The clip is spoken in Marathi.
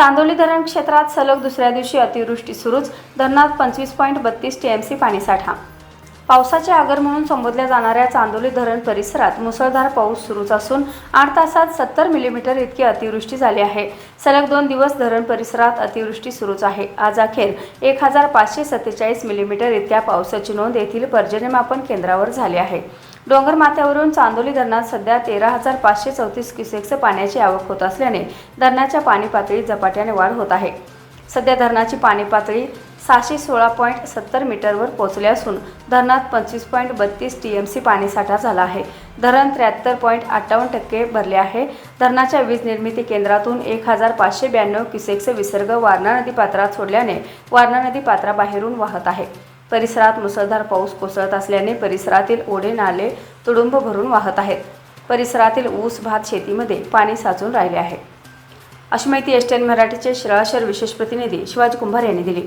चांदोली धरण क्षेत्रात सलग दुसऱ्या दिवशी अतिवृष्टी सुरूच धरणात पंचवीस पॉईंट बत्तीस टीएमसी पाणीसाठा पावसाचे आगर म्हणून संबोधल्या जाणाऱ्या चांदोली धरण परिसरात मुसळधार पाऊस सुरूच असून आठ तासात सत्तर मिलीमीटर इतकी अतिवृष्टी झाली आहे. सलग दोन दिवस धरण परिसरात अतिवृष्टी सुरूच आहे. आज अखेर एक हजार पाचशे सत्तेचाळीस मिलीमीटर इतक्या पावसाची नोंद येथील पर्जन्यमापन केंद्रावर झाली आहे. डोंगर माथ्यावरून चांदोली धरणात सध्या तेरा हजार पाचशे चौतीस क्युसेक्स पाण्याची आवक होत असल्याने धरणाच्या पाणी पातळीत झपाट्याने वाढ होत आहे. सध्या धरणाची पाणी पातळी सहाशे सोळा पॉईंट सत्तर मीटरवर पोहोचले असून धरणात पंचवीस पॉईंट बत्तीस टी एम सी पाणीसाठा झाला आहे. धरण त्र्याहत्तर पॉईंट अठ्ठावन्न टक्के भरले आहे. धरणाच्या वीज निर्मिती केंद्रातून एक हजार पाचशे ब्याण्णव क्युसेक्सचे विसर्ग वारणा नदी पात्रात सोडल्याने वारणा नदी पात्राबाहेरून वाहत आहे. परिसरात मुसळधार पाऊस कोसळत असल्याने परिसरातील ओढे नाले तुडुंब भरून वाहत आहेत. परिसरातील ऊस भात शेतीमध्ये पाणी साचून राहिले आहे. अशी माहिती एस टेन मराठीचे श्रळाशर विशेष प्रतिनिधी शिवाजी कुंभार यांनी दिली.